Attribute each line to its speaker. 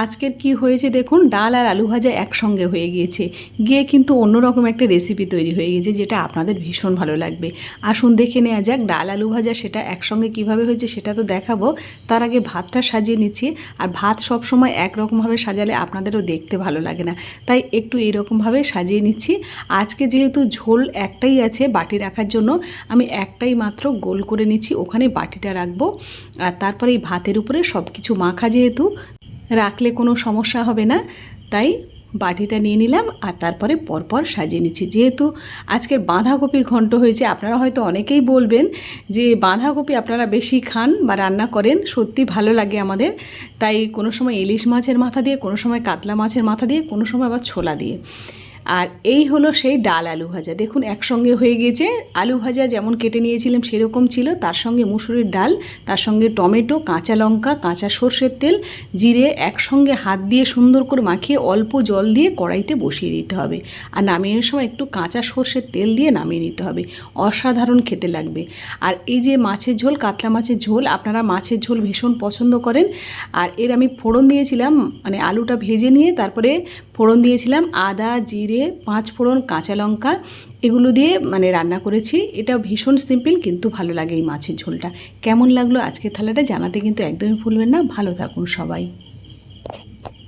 Speaker 1: আজকের কি হয়েছে দেখুন, ডাল আর আলু ভাজা একসঙ্গে হয়ে গিয়েছে। গিয়ে কিন্তু অন্যরকম একটা রেসিপি তৈরি হয়ে গেছে যেটা আপনাদের ভীষণ ভালো লাগবে। আসুন দেখে নেওয়া যাক, ডাল আলু ভাজা সেটা একসঙ্গে কীভাবে হয়েছে সেটা তো দেখাবো। তার আগে ভাতটা সাজিয়ে নিচ্ছি, আর ভাত সব সময় একরকমভাবে সাজালে আপনাদেরও দেখতে ভালো লাগে না। তাই একটু এইরকমভাবে সাজিয়ে নিচ্ছি। আজকে যেহেতু ঝোল একটাই আছে বাটি রাখার জন্য, আমি একটাই মাত্র গোল করে নিচ্ছি, ওখানে বাটিটা রাখব। আর তারপরে এই ভাতের উপরে সব কিছু মাখা যেহেতু রাখলে কোনো সমস্যা হবে না। তাই বাটিটা নিয়ে নিলাম আর তারপরে পরপর সাজিয়ে নিচ্ছি। যেহেতু আজকের বাঁধাকপির ঘণ্ট হয়েছে, আপনারা হয়তো অনেকেই বলবেন যে বাঁধাকপি আপনারা বেশি খান বা রান্না করেন, সত্যি ভালো লাগে আমাদের। তাই কোনো সময় ইলিশ মাছের মাথা দিয়ে, কোনো সময় কাতলা মাছের মাথা দিয়ে, কোনো সময় আবার ছোলা দিয়ে। আর এই হলো সেই ডাল আলু ভাজা। দেখুন, একসঙ্গে হয়ে গিয়েছে। আলু ভাজা যেমন কেটে নিয়েছিলাম সেরকম ছিল। তার সঙ্গে মুসুরির ডাল, তার সঙ্গে টমেটো, কাঁচা লঙ্কা, কাঁচা সর্ষের তেল, জিরে একসঙ্গে হাত দিয়ে সুন্দর করে মাখিয়ে অল্প জল দিয়ে কড়াইতে বসিয়ে দিতে হবে। আর নামিয়ে সময় একটু কাঁচা সর্ষের তেল দিয়ে নামিয়ে নিতে হবে। অসাধারণ খেতে লাগবে। আর এই যে মাছের ঝোল, কাতলা মাছের ঝোল, আপনারা মাছের ঝোল ভীষণ পছন্দ করেন। আর এর আমি ফোড়ন দিয়েছিলাম মানে আলুটা ভেজে নিয়ে তারপরে ফোড়ন দিয়েছিলাম আদা, জিরে পাঁচ ফোড়ন কাঁচা লঙ্কা এগুলো দিয়ে মানে রান্না করেছি। এটা ভীষণ সিম্পল কিন্তু ভালো লাগে এই মাছের ঝোলটা। কেমন লাগল আজকের থালাটা জানাতে কিন্তু একদমই ভুলবেন না। ভালো থাকুন সবাই।